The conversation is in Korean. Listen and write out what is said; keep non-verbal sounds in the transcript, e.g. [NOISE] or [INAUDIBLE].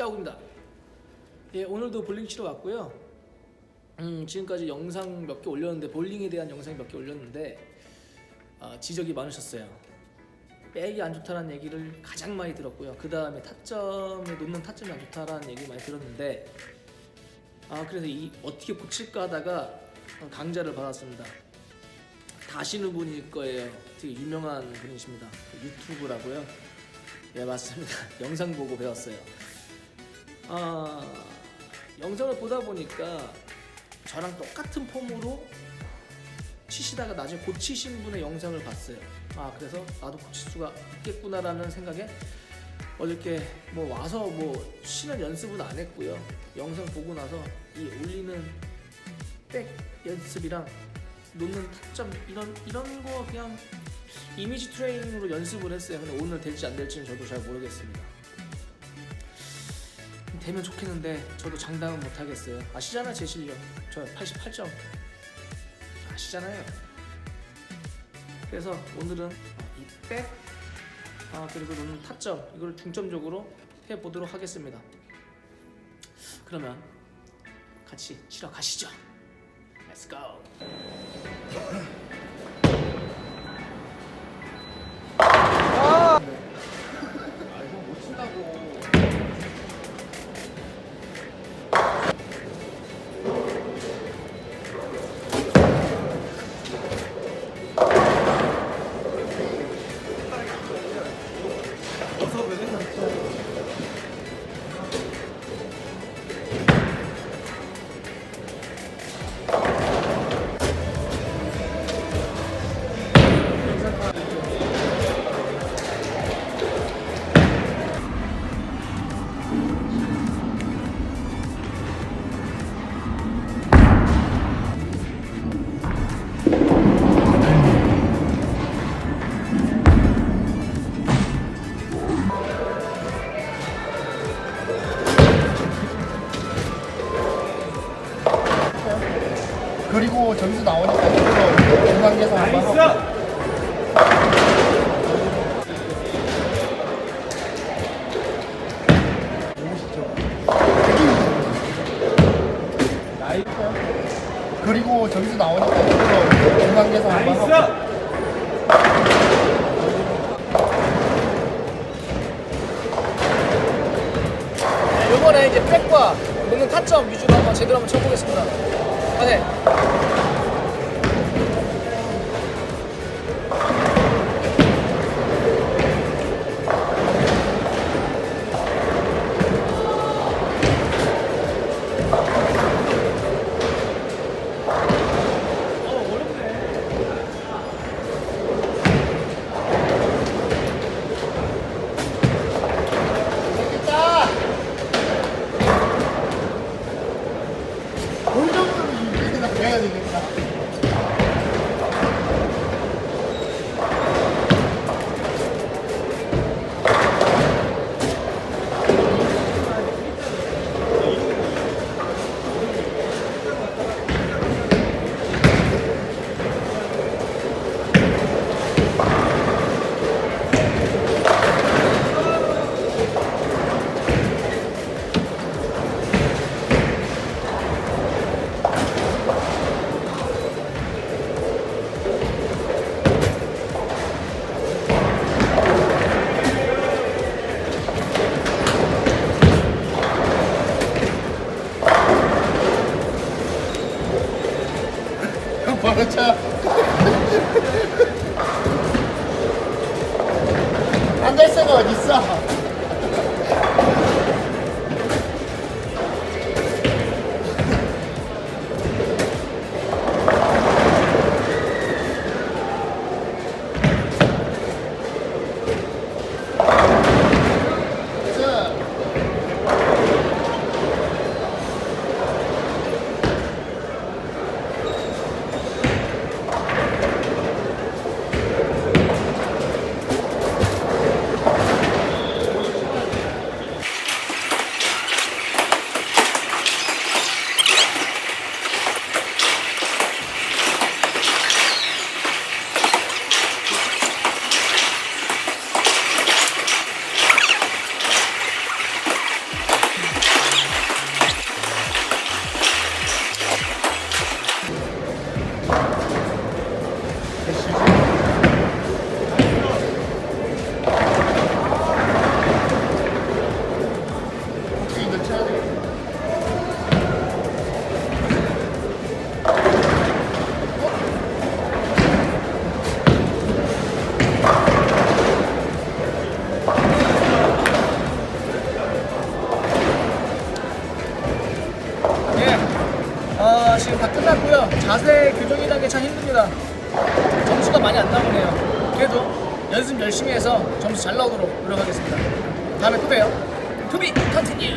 짜오입니다. 예, 오늘도 볼링 치러 왔고요. 음, 지금까지 영상 몇 개 올렸는데 볼링에 대한 영상 몇 개 올렸는데 아, 지적이 많으셨어요. 백이 안 좋다는 얘기를 가장 많이 들었고요. 그 다음에 타점에 놓는 타점이 안 좋다라는 얘기 많이 들었는데 아 그래서 이 어떻게 고칠까 하다가 강좌를 받았습니다. 다시는 분일 거예요. 되게 유명한 분이십니다. 유튜브라고요. 예 맞습니다. [LAUGHS] 영상 보고 배웠어요. 아 영상을 보다 보니까 저랑 똑같은 폼으로 치시다가 나중에 고치신 분의 영상을 봤어요. 아 그래서 나도 고칠 수가 있겠구나라는 생각에 어저께 뭐 와서 뭐 쉬는 연습은 안 했고요. 영상 보고 나서 이 올리는 백 연습이랑 놓는 타점 이런 이런 거 그냥 이미지 트레이닝으로 연습을 했어요. 근데 오늘 될지 안 될지는 저도 잘 모르겠습니다. 되면 좋겠는데 저도 장담은 못 하겠어요. 아시잖아요 제 실력. 저 88점 아시잖아요. 그래서 오늘은 이백 아, 그리고 놓는 타점 이걸 중점적으로 해 보도록 하겠습니다. 그러면 같이 치러 가시죠. Let's go. 그리고 점수 나오니까 이거 중간 계산 한번 하고. 그리고 점수 나오니까 이거 중간 계산 한번 하고. 네, 이번에 이제 백과 놓는 타점 위주로 한번 제대로 한번 쳐보겠습니다. 아, 차. 안될 수가 어딨어. 하기 참 힘듭니다. 점수가 많이 안 나오네요. 그래도 연습 열심히 해서 점수 잘 나오도록 노력하겠습니다. 다음에 또 봬요. 투비 컨티뉴.